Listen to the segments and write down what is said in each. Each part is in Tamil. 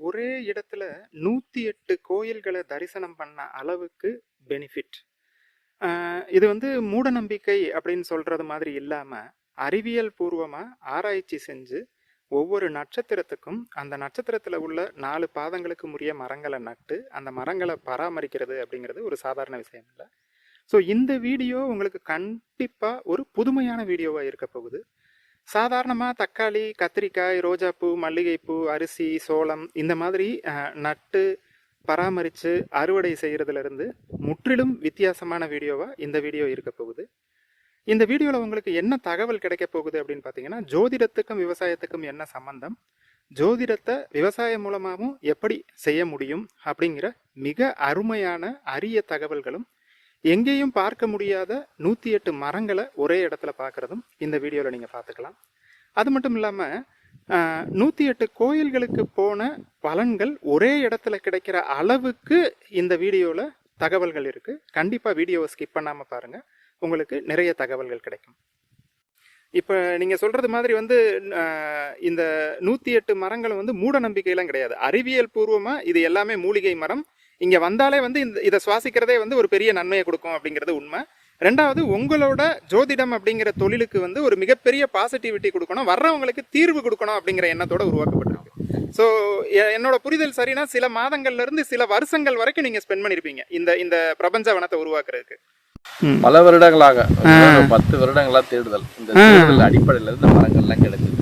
ஒரே இடத்துல நூற்றி எட்டு கோயில்களை தரிசனம் பண்ண அளவுக்கு பெனிஃபிட் இது வந்து மூட நம்பிக்கை அப்படின்னு சொல்கிறது மாதிரி இல்லாமல் அறிவியல் பூர்வமாக ஆராய்ச்சி செஞ்சு ஒவ்வொரு நட்சத்திரத்துக்கும் அந்த நட்சத்திரத்தில் உள்ள நாலு பாதங்களுக்கு உரிய மரங்களை நட்டு அந்த மரங்களை பராமரிக்கிறது அப்படிங்கிறது ஒரு சாதாரண விஷயம் இல்லை. ஸோ இந்த வீடியோ உங்களுக்கு கண்டிப்பாக ஒரு புதுமையான வீடியோவாக இருக்க போகுது. சாதாரணமாக தக்காளி கத்திரிக்காய் ரோஜாப்பூ மல்லிகைப்பூ அரிசி சோளம் இந்த மாதிரி நட்டு பராமரித்து அறுவடை செய்கிறதுலேருந்து முற்றிலும் வித்தியாசமான வீடியோவாக இந்த வீடியோ இருக்க போகுது. இந்த வீடியோவில் உங்களுக்கு என்ன தகவல் கிடைக்க போகுது அப்படின்னு பார்த்தீங்கன்னா ஜோதிடத்துக்கும் விவசாயத்துக்கும் என்ன சம்பந்தம் ஜோதிடத்தை விவசாயம் மூலமாகவும் எப்படி செய்ய முடியும் அப்படிங்கிற மிக அருமையான அரிய தகவல்களும் எங்கேயும் பார்க்க முடியாத நூற்றி எட்டு மரங்களை ஒரே இடத்துல பார்க்குறதும் இந்த வீடியோவில் நீங்கள் பார்த்துக்கலாம். அது மட்டும் இல்லாமல் நூற்றி எட்டு கோயில்களுக்கு போன பலன்கள் ஒரே இடத்துல கிடைக்கிற அளவுக்கு இந்த வீடியோவில் தகவல்கள் இருக்குது கண்டிப்பாக வீடியோவை ஸ்கிப் பண்ணாமல் பாருங்கள் உங்களுக்கு நிறைய தகவல்கள் கிடைக்கும். இப்போ நீங்கள் சொல்கிறது மாதிரி வந்து இந்த நூற்றி எட்டு மரங்கள் வந்து மூட நம்பிக்கையெல்லாம் கிடையாது. அறிவியல் பூர்வமாக இது எல்லாமே மூலிகை மரம். இங்கே வந்தாலே வந்து இந்த இதை சுவாசிக்கிறதே வந்து ஒரு பெரிய நன்மையை கொடுக்கும் அப்படிங்கிறது உண்மை. ரெண்டாவது உங்களோட ஜோதிடம் அப்படிங்கிற தொழிலுக்கு வந்து ஒரு மிகப்பெரிய பாசிட்டிவிட்டி கொடுக்கணும். வர்றவங்களுக்கு தீர்வு கொடுக்கணும் அப்படிங்கிற எண்ணத்தோட உருவாக்கப்பட்டிருக்கு. ஸோ என்னோட புரிதல் சரினா சில மாதங்கள்ல இருந்து சில வருஷங்கள் வரைக்கும் நீங்கள் ஸ்பெண்ட் பண்ணியிருப்பீங்க இந்த இந்த பிரபஞ்ச வனத்தை உருவாக்குறதுக்கு. பல வருடங்களாக பத்து வருடங்களா தேடுதல். இந்த தேடுதல் அடிப்படையில இந்த மரங்கள்லாம் கிடைச்சது.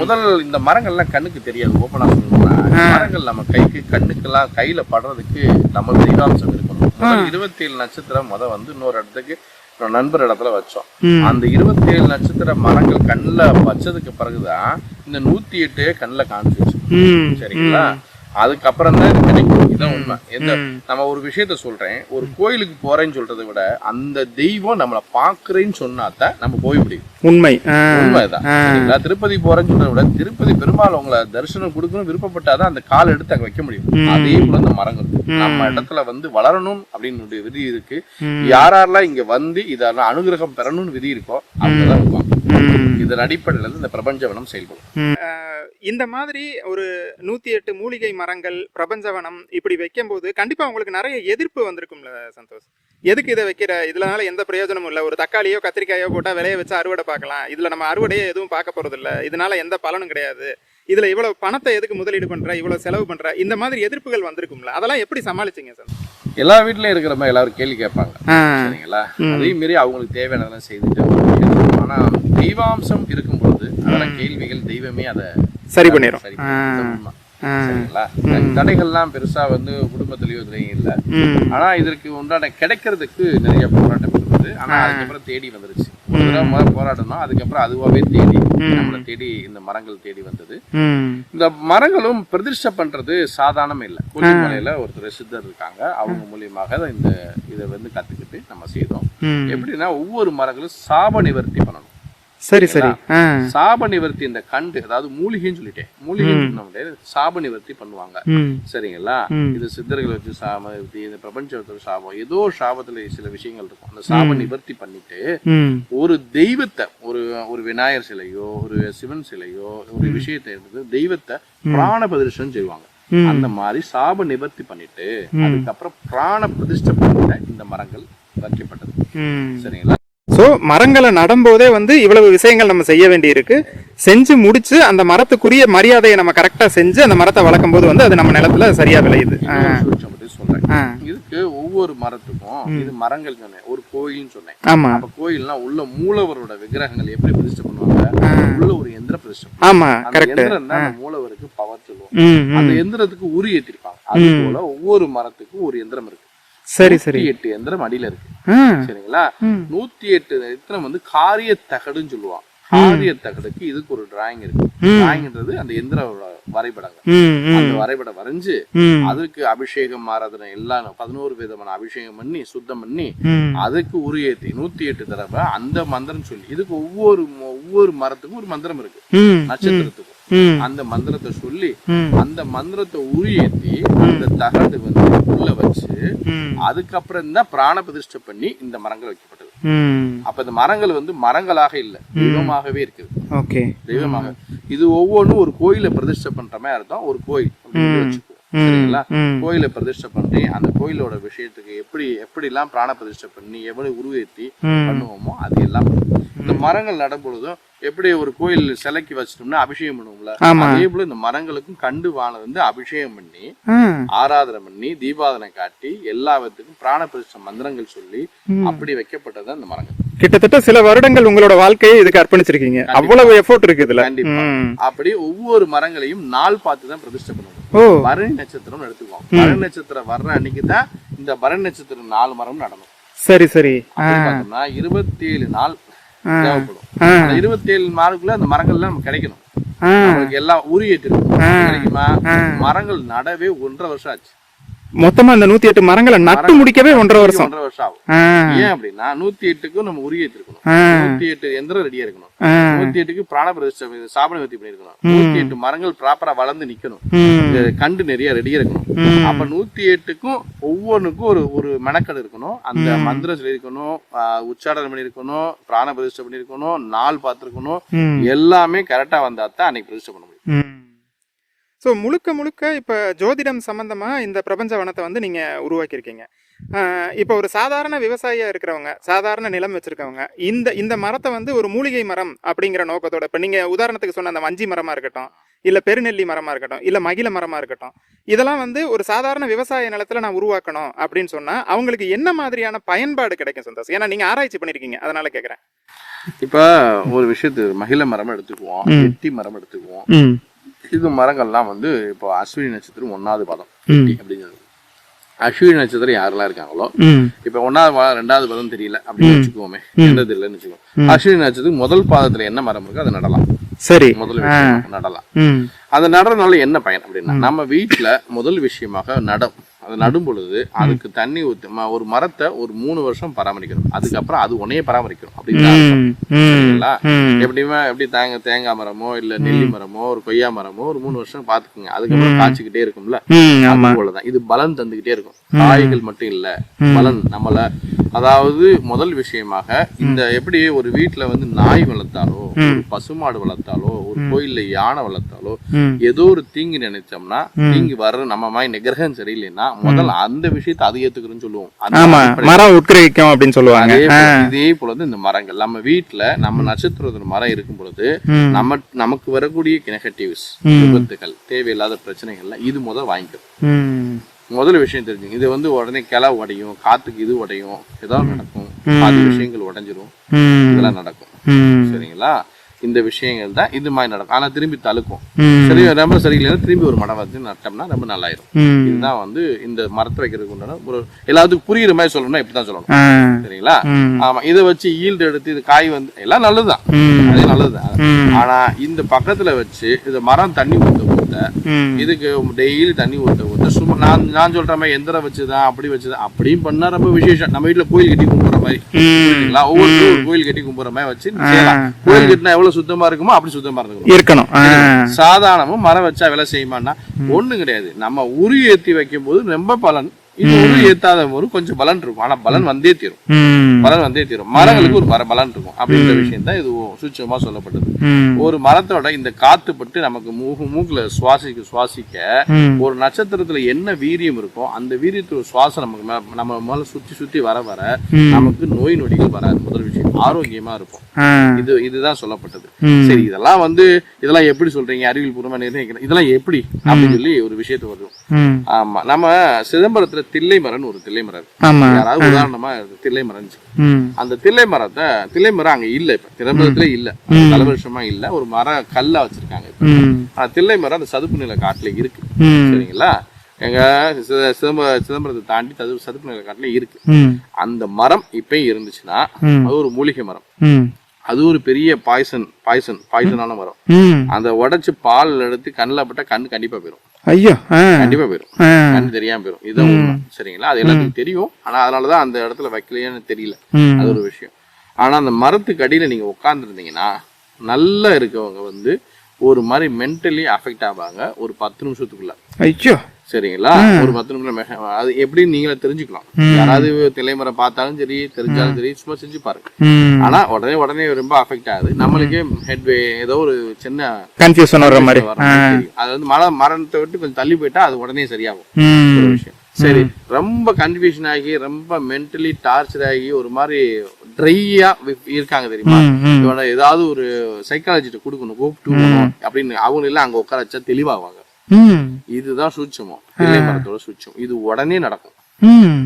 முதல் இந்த மரங்கள்லாம் கண்ணுக்கு தெரியாது ஓப்பனா சொல்லணும்னா மரங்கள் நம்ம கைக்கு கண்ணுக்கெல்லாம் கையில படுறதுக்கு நம்ம தெய்வாம்சம் இருக்கணும். இருபத்தி ஏழு நட்சத்திரம் முத வந்து இன்னொரு இடத்துக்கு நண்பர் இடத்துல வச்சோம். அந்த இருபத்தி ஏழு நட்சத்திர மரங்கள் கண்ணுல வச்சதுக்கு பிறகுதான் இந்த நூத்தி எட்டு கண்ணுல காமிச்சிச்சு சரிங்களா? அதுக்கப்புறம் தான் கிடைக்கும். இதான் உண்மை. எந்த நம்ம ஒரு விஷயத்த சொல்றேன். ஒரு கோயிலுக்கு போறேன்னு சொல்றதை விட அந்த தெய்வம் நம்மளை பாக்குறேன்னு சொன்னாதான் நம்ம போய் முடியும். உண்மை. உண்மைதான். திருப்பதி போறேன்னு சொல்றதை விட திருப்பதி பெருமாள் உங்களை தரிசனம் கொடுக்கணும் விருப்பப்பட்டாதான் அந்த கால் எடுத்து அங்க வைக்க முடியும். அதே போல இந்த மரங்கள். நம்ம இடத்துல வந்து வளரணும் அப்படின்னு விதி இருக்கு. யார் யாரெல்லாம் இங்க வந்து இதெல்லாம் அனுகிரகம் பெறணும்னு விதி இருக்கோ அவங்கதான் இருப்பாங்க. இதன் அடிப்படையில இருந்து இந்த பிரபஞ்ச வனம் செயல்படும். இந்த மாதிரி ஒரு நூத்தி எட்டு மூலிகை மரங்கள் பிரபஞ்சவனம் இப்படி வைக்கும்போது கண்டிப்பா உங்களுக்கு நிறைய எதிர்ப்பு வந்திருக்கும்ல சந்தோஷ். எதுக்கு இதை வைக்கிற? இதனால எந்த பிரயோஜனமும் இல்லை. ஒரு தக்காளியோ கத்திரிக்காயோ போட்டா விளைய வச்சு அறுவடை பார்க்கலாம். இதுல நம்ம அறுவடையே எதுவும் பார்க்க போறது இல்ல இதனால எந்த பலனும் கிடையாது. இதுல இவ்வளவு பணத்தை எதுக்கு முதலீடு பண்ற இவ்வளவு செலவு பண்ற இந்த மாதிரி எதிர்ப்புகள் வந்திருக்கும்ல அதெல்லாம் எப்படி சமாளிச்சீங்க சார்? எல்லா வீட்லயும் இருக்கிற மாதிரி எல்லாரும் கேள்வி கேட்பாங்க. சரிங்களா? அதே மாரி அவங்களுக்கு தேவையானதெல்லாம் செய்துட்டு ஒரு விஷயம் இருக்கும். ஆனா தெய்வாம்சம் இருக்கும் பொழுது அதெல்லாம் கேள்விகள் தெய்வமே அதை சரி உண்மை. சரிங்களா? தடைகள்லாம் பெருசா வந்து குடும்பத்திலயோ இதுலயும் இல்ல. ஆனா இதற்கு உண்டான கிடைக்கிறதுக்கு நிறைய போராட்டம் இருந்தது ஆனா அதுக்கப்புறம் தேடி வந்துருச்சு. முதல்ல போராட்டம்னா அதுக்கப்புறம் அதுவாவே தேடி நம்மளை தேடி இந்த மரங்கள் தேடி வந்தது. இந்த மரங்களும் பிரதிஷ்டை பண்றது சாதாரணம் இல்லை. கொல்லிமலையில ஒருத்தர் சித்தர் இருக்காங்க. அவங்க மூலியமாக இந்த இதை வந்து கத்துக்கிட்டு நம்ம செய்தோம். எப்படின்னா ஒவ்வொரு மரங்களும் சாப நிவர்த்தி பண்ணணும். சரி சரி. சாப நிவர்த்தி இந்த கண்டு அதாவது மூலிகைன்னு சொல்லிட்டேன் மூலிகைன்னு முடியாது சாப நிவர்த்தி பண்ணுவாங்க. சரிங்களா? இது சித்தர்கள் வச்சு சாப நிவர்த்தி இந்த பிரபஞ்சத்துல சாபம் ஏதோ சாபத்துல சில விஷயங்கள் இருக்கும். அந்த சாப நிவர்த்தி பண்ணிட்டு ஒரு தெய்வத்தை ஒரு ஒரு விநாயகர் சிலையோ ஒரு சிவன் சிலையோ ஒரு விஷயத்தை எடுத்து தெய்வத்தை பிராண பிரதிஷ்டம் செய்வாங்க. அந்த மாதிரி சாப நிவர்த்தி பண்ணிட்டு அதுக்கப்புறம் பிராண பிரதிஷ்டை பண்ணிட்ட இந்த மரங்கள் வைக்கப்பட்டது. சரிங்களா? ஸோ மரங்களை நடும்போதே வந்து இவ்வளவு விஷயங்கள் நம்ம செய்ய வேண்டியிருக்கு. செஞ்சு முடிச்சு அந்த மரத்துக்குரிய மரியாதையை நம்ம கரெக்டாக செஞ்சு அந்த மரத்தை வளர்க்கும் போது வந்து அது நம்ம நிலத்துல சரியா விளையுது. இதுக்கு ஒவ்வொரு மரத்துக்கும் இது மரங்கள் சொன்னேன் ஒரு கோயில்னு சொன்னேன். ஆமா. அப்ப கோயில்னா உள்ள மூலவரோட விக்கிரகங்கள் எப்படி பிரதிஷ்டை பண்ணுவாங்க? உள்ள ஒரு எந்திர பிரதிஷ்டை. ஆமா கரெக்ட் மூலவருக்கு பவர் சொல்லுவோம். அந்த எந்திரத்துக்கு உரி ஏத்திருப்பாங்க அது போல ஒவ்வொரு மரத்துக்கும் ஒரு எந்திரம் இருக்கு. சரி சரி. எட்டு எந்திரம் அடியில இருக்கு. சரிங்களா. நூத்தி எட்டு எந்திரம் வந்து காரிய தகடுன்னு சொல்லுவாங்க காரிய தகடுக்கு இதுக்கு ஒரு டிராயிங் இருக்கு. டிராயிங்ன்றது அந்த ம் ம். அந்த வரைபடம் வரைஞ்சு அதுக்கு அபிஷேகம் ஆராதனை எல்லாம் பதினோரு விதமான அபிஷேகம் பண்ணி சுத்தம் பண்ணி அதுக்கு உரு ஏத்தி நூத்தி எட்டு தடவை அந்த மந்திரம் சொல்லி இதுக்கு ஒவ்வொரு ஒவ்வொரு மரத்துக்கும் ஒரு மந்திரம் இருக்கு. நட்சத்திரத்துக்கும். அந்த மந்திரத்தை சொல்லி அந்த மந்திரத்தை உரு ஏத்தி அந்த தகடு வந்து உள்ள வச்சு அதுக்கப்புறம் தான் பிராண பிரதிஷ்டை பண்ணி இந்த மரங்கள் வைக்கப்பட்டது. அப்ப இந்த மரங்கள் வந்து மரங்களாக இல்ல தெய்வமாகவே இருக்குது. தெய்வமாக. இது ஒவ்வொன்றும் ஒரு கோயிலை பிரதிஷ்டை பண்ற மாதிரி அர்த்தம் ஒரு கோயில் சரிங்களா? கோயிலை பிரதிஷ்டை பண்ணி அந்த கோயிலோட விஷயத்துக்கு எப்படி எப்படிலாம் பிராண பிரதிஷ்டை பண்ணி எப்படி உருவேற்றி பண்ணுவோமோ அது எல்லாம். இந்த மரங்கள் நடும் பொழுதும் எப்படி ஒரு கோயில் சிலைக்கு வச்சிட்டோம்னா அபிஷேகம் பண்ணுவோம்ல. அதே போல இந்த மரங்களுக்கும் கண்டு வாழ வந்து அபிஷேகம் பண்ணி ஆராதனை பண்ணி தீபாதனை காட்டி எல்லாத்துக்கும் பிராண பிரதிஷ்டை மந்திரங்கள் சொல்லி. அப்படி வைக்கப்பட்டது அந்த மரங்கள். கிட்டத்தட்ட சில வருடங்கள் உங்களோட வாழ்க்கையை இதுக்கு அர்ப்பணிச்சிருக்கீங்க. அவ்வளவு எஃபோர்ட் இருக்கு இதுல. அப்படி ஒவ்வொரு மரங்களையும் நாள் பார்த்து தான் பிரதிஷ்டை பண்ணுவோம். பரணி நட்சத்திரம் எடுத்துக்குவோம். பரணி நட்சத்திரம் வர்ற அன்னைக்கு தான் இந்த பரணி நட்சத்திரம் நாலு மரம் நடணும். சரி சரி. பார்த்தோம்னா இருபத்தி ஏழு நாள். தேவைப்படும். இருபத்தி ஏழு நாளுக்குள்ள அந்த மரங்கள்லாம் நமக்கு கிடைக்கணும். நமக்கு எல்லாம் உரியேற்றிருக்கும். கிடைக்குமா. மரங்கள் நடவே ஒன்றரை வருஷம் ஆச்சு. மொத்தமா அந்த நூத்தி எட்டு மரங்களை நட்டு முடிக்கவே ஒன்றரை வருஷம். ஒன்றரை வருஷம் ஆகும். ஏன் அப்படின்னா நூத்தி எட்டுக்கும் நம்ம உரியேற்றிருக்கணும் ஆ. நூத்தி எட்டு எந்திரம் ரெடியா இருக்கணும். நூத்தி எட்டுக்கு பிராண பிரதிஷ்டை இது சாபன வெத்தி பண்ணிருக்கணும் நூத்தி எட்டு மரங்கள் ப்ராப்பரா வளர்ந்து நிக்கணும். கண்டு நிறைய ரெடியா இருக்கணும். அப்ப நூத்தி எட்டுக்கும் ஒவ்வொன்றுக்கும் ஒரு ஒரு மெனக்கடு இருக்கணும். அந்த மந்திரம் சொல்லியிருக்கணும் உச்சாடனம் பண்ணியிருக்கணும் பிராண பிரதிஷ்டை பண்ணியிருக்கணும் நாள் பார்த்திருக்கணும். எல்லாமே கரெக்டா வந்தா தான் அன்னைக்கு பிரதிஷ்டை பண்ண முடியும். ஸோ முழுக்க முழுக்க இப்போ ஜோதிடம் சம்பந்தமா இந்த பிரபஞ்ச வனத்தை வந்து நீங்க உருவாக்கியிருக்கீங்க. இப்போ ஒரு சாதாரண விவசாயியா இருக்கிறவங்க சாதாரண நிலம் வச்சிருக்கவங்க இந்த இந்த மரத்தை வந்து ஒரு மூலிகை மரம் அப்படிங்கிற நோக்கத்தோட இப்போ நீங்க உதாரணத்துக்கு சொன்ன அந்த வஞ்சி மரமா இருக்கட்டும் இல்ல பெருநெல்லி மரமா இருக்கட்டும் இல்ல மகிழ மரமா இருக்கட்டும் இதெல்லாம் வந்து ஒரு சாதாரண விவசாய நிலத்துல நான் உருவாக்கணும் அப்படின்னு சொன்னா அவங்களுக்கு என்ன மாதிரியான பயன்பாடு கிடைக்கும் சந்தோஷ்? ஏன்னா நீங்க ஆராய்ச்சி பண்ணிருக்கீங்க அதனால கேக்குறேன். இப்ப ஒரு விஷயத்து மகிழ மரம் எடுத்துக்குவோம் எட்டி மரம் எடுத்துக்குவோம். இது மரங்கள்லாம் வந்து இப்போ அஸ்வினி நட்சத்திரம் ஒன்னாவது பதம். அப்படிங்கிறது. அஸ்வினி நட்சத்திரம் யாரெல்லாம் இருக்காங்களோ இப்ப ஒன்னாவது பாதம் ரெண்டாவது பதம் தெரியல அப்படின்னு வச்சுக்கோமே எந்தது இல்லைன்னு வச்சுக்கோ அஸ்வினி நட்சத்திரம் முதல் பாதத்துல என்ன மரம் இருக்கோ அதை நடலாம். சரி. முதல் நடலாம். அதை நடுறதுனால என்ன பயன் அப்படின்னா நம்ம வீட்டுல முதல் விஷயமாக நடம். அதை நடும் பொழுது அதுக்கு தண்ணி ஊத்து ஒரு மரத்தை ஒரு மூணு வருஷம் பராமரிக்கணும். அதுக்கப்புறம் அது உன்னையே பராமரிக்கணும் ம் எப்படியுமே எப்படி தேங்க தேங்காய் மரமோ இல்ல நெல்லி மரமோ ஒரு கொய்யா மரமோ ஒரு மூணு வருஷம் பாத்துக்குங்க அதுக்கப்புறம் காய்ச்சிக்கிட்டே இருக்கும்ல. போலதான். இது பலன் தந்துகிட்டே இருக்கும். காய்கள் மட்டும் இல்ல பலன் நம்மள. அதாவது முதல் விஷயமாக இந்த எப்படி ஒரு வீட்டுல வந்து நாய் வளர்த்தாலோ ஒரு பசுமாடு வளர்த்தாலோ ஒரு கோயில்ல யானை வளர்த்தாலோ ஏதோ ஒரு தீங்கு நினைச்சோம்னா தீங்கு வர்ற நம்ம மாதிரி நிகிரகம் சரியில்லைன்னா முதல்ல அந்த விஷயத்தை அது ஏத்துக்கிறோம்னு சொல்லுவோம். மரம் உட்கிரகிக்கும் அப்படின்னு சொல்லுவாங்க. இதே போல வந்து இந்த மரங்கள். நம்ம வீட்டுல நம்ம நட்சத்திரத்துல மரம் இருக்கும் பொழுது. நம்ம நமக்கு வரக்கூடிய நெகட்டிவ்ஸ். விபத்துகள் தேவையில்லாத பிரச்சனைகள்லாம் இது முதல் வாங்கிக்கும் ம். முதல் விஷயம் தெரிஞ்சுங்க. இது வந்து உடனே கிளை உடையும் காத்துக்கு இது உடையும் ஏதாவது நடக்கும். பாதி விஷயங்கள் உடைஞ்சிரும். இதெல்லாம் நடக்கும். சரிங்களா? இந்த விஷயங்கள் தான் இது மாதிரி நடக்கும். ஆனா திரும்பி தழுக்கும். சரி ரொம்ப சரியில்லைன்னா திரும்பி ஒரு மரம் வந்து நட்டோம்னா ரொம்ப நல்லாயிரும். இதுதான் வந்து இந்த மரத்தை வைக்கிறதுக்கு உண்டான ஒரு எல்லாத்துக்கும் புரியுற மாதிரி சொல்லணும்னா இப்படிதான் சொல்லணும். சரிங்களா? ஆமா இதை வச்சு ஈல்டு எடுத்து இது காய் வந்து எல்லாம் நல்லதுதான். அதே நல்லதுதான். ஆனா இந்த பக்கத்துல வச்சு இது மரம் தண்ணி ஊத்த ம். இதுக்கு டெய்லி தண்ணி ஊத்த ஊத்த சும்மா நான் நான் சொல்ற மாதிரி எந்திரம் வச்சுதான் அப்படி வச்சுதான் அப்படியும் பண்ணா ரொம்ப விசேஷம். நம்ம வீட்டுல கோயில் கட்டி கும்பிடுற மாதிரி. ஒவ்வொரு கோயில் கட்டி கும்பிடுற மாதிரி வச்சு கோயில் கட்டினா எவ்வளவு சுத்தமா இருக்குமோ அப்படி சுத்தமா இருந்துக்கணும் இருக்கணும். சாதாரணமும் மரம் வச்சா வேலை செய்யுமான்னா ஒண்ணும் கிடையாது. நம்ம உரு ஏத்தி வைக்கும் போது ரொம்ப பலன். இது ஏத்தாத போது கொஞ்சம் பலன் இருக்கும். ஆனா பலன் வந்தே தீரும். பலன் வந்தே தீரும். மரங்களுக்கு ஒரு பலன் இருக்கும் அப்படின்ற விஷயம் தான் இது சூட்சமா சொல்லப்பட்டது. ஒரு மரத்தோட இந்த காத்து பட்டு நமக்கு மூக்கு மூக்குல சுவாசிக்க சுவாசிக்க ஒரு நட்சத்திரத்துல என்ன வீரியம் இருக்கோ அந்த வீரியத்தோட சுவாசம் நமக்கு நம்ம மேல சுத்தி சுத்தி வர வர. நமக்கு நோய் நொடிகள் வராது. முதல் விஷயம். ஆரோக்கியமா இருப்போம் ஆ. இது இதுதான் சொல்லப்பட்டது. சரி இதெல்லாம் வந்து இதெல்லாம் எப்படி சொல்றீங்க? அறிவியல் பூர்வமா நிர்ணயிக்கணும். இதெல்லாம் எப்படி? அப்படின்னு சொல்லி ஒரு விஷயத்து வரும் ஆமா நம்ம சிதம்பரத்துல தில்லை மரம்னு ஒரு தில்லை மரம் யாராவது உதாரணமா தில்லை மரம் அந்த தில்லை மரத்தை தில்லை மரம் அங்க இல்ல இப்ப. சிதம்பரத்துல இல்ல. பல வருஷமா இல்ல. ஒரு மர கல்லா வச்சிருக்காங்க ஆனா தில்லை மரம் அந்த சதுப்பு நில காட்டுல இருக்கு. சரிங்களா? எங்க சிதம்ப சிதம்பரத்தை தாண்டி சதுப்பு சதுப்பு நில காட்டுல இருக்கு. அந்த மரம் இப்பயும் இருந்துச்சுன்னா. அது ஒரு மூலிகை மரம். அது ஒரு பெரிய பாய்சன் பாய்சன் பாய்சனான மரம். அந்த உடைச்சு பால் எடுத்து கண்ணில் பட்டா கண்ணு கண்டிப்பா போயிடும் ஐயோ கண்டிப்பா போயிடும் ஆ. கண்ணு தெரியாம போயிடும் இதுதான் சரிங்களா? அது எல்லாத்துக்கும் தெரியும். ஆனா அதனாலதான் அந்த இடத்துல வைக்கலையேன்னு தெரியல. அது ஒரு விஷயம். ஆனா அந்த மரத்துக்கு அடியில நீங்க உட்காந்துருந்தீங்கன்னா நல்லா இருக்கவங்க வந்து ஒரு மாதிரி மென்டலி அஃபெக்ட் ஆவாங்க ஒரு பத்து நிமிஷத்துக்குள்ள. ஐயோ. சரிங்களா? ஒரு பத்து நிமிஷம் அது எப்படி நீங்களே தெரிஞ்சுக்கலாம். யாராவது திலைமரம் பார்த்தாலும் சரி தெரிஞ்சாலும் சரி சும்மா செஞ்சு பாருங்க. ஆனா உடனே உடனே ரொம்ப அஃபெக்ட் ஆகுது. நம்மளுக்கே ஹெட் ஏதோ ஒரு சின்ன கன்ஃபியூஷன் வர மாதிரி. அது வந்து மர மரணத்தை விட்டு கொஞ்சம் தள்ளி போயிட்டா அது உடனே சரியாகும். விஷயம். சரி ரொம்ப கன்ஃபியூஷன் ஆகி ரொம்ப மென்டலி டார்ச்சர் ஆகி ஒரு மாதிரி ட்ரையா இருக்காங்க தெரியுமா. இவனை ஏதாவது ஒரு சைக்காலஜிட்ட கொடுக்கணும் கூப்பிட்டு அப்படின்னு அவங்க எல்லாம் அங்க உட்கார வச்சா தெளிவாவாங்க. இதுதான் சூட்சமம். தில்லை மரத்தோட சூட்சம் இது உடனே நடக்கும்.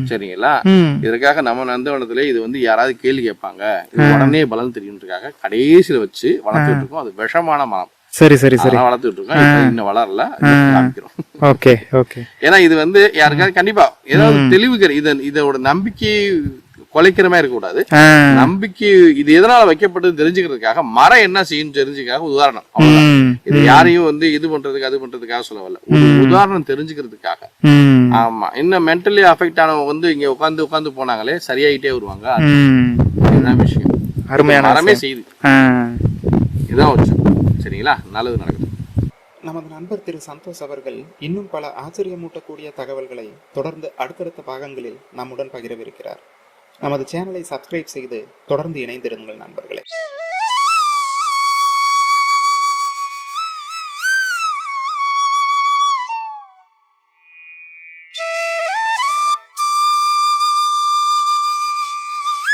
சரிங்களா? இதற்காக நம்ம நந்தவனத்துல இது வந்து யாராவது கேள்வி கேட்பாங்க. இது உடனே பலன் தெரியுன்றதுக்காக கடைசியில வச்சு வளர்த்துட்டு இருக்கோம். அது விஷமான மரம். சரி சரி சரி. வளர்த்துட்டு இருக்கோம். இன்னும் வளரல. காமிக்கிறோம். Okay okay. ஏன்னா இது வந்து யாருக்காவது கண்டிப்பா ஏதாவது தெளிவு கிடை- இத இதோட நம்பிக்கை குலைக்கிற மாதிரி இருக்கக்கூடாது. நம்பிக்கை இது எதனால வைக்கப்பட்டது தெரிஞ்சுக்கிறதுக்காக மரம் என்ன செய்யும் தெரிஞ்சுக்காக உதாரணம். இது யாரையும் வந்து இது பண்றதுக்கு அது பண்றதுக்காக சொல்ல வரல. உதாரணம் தெரிஞ்சுக்கிறதுக்காக. ஆமா. இன்னும் மென்டலி அஃபெக்ட் ஆனவங்க வந்து இங்க உட்காந்து உட்காந்து போனாங்களே சரியாயிட்டே வருவாங்க. அதுதான் விஷயம்? அருமையான மரமே செய்யுது. ஆ. இதுதான் வச்சு சரிங்களா? நல்லது நடக்குது. நமது நண்பர் திரு சந்தோஷ் அவர்கள் இன்னும் பல ஆச்சரியமூட்டக்கூடிய தகவல்களை தொடர்ந்து அடுத்தடுத்த பாகங்களில் நம்முடன் பகிரவிருக்கிறார். நமது சேனலை சப்ஸ்கிரைப் செய்து தொடர்ந்து இணைந்திருங்கள் நண்பர்களே.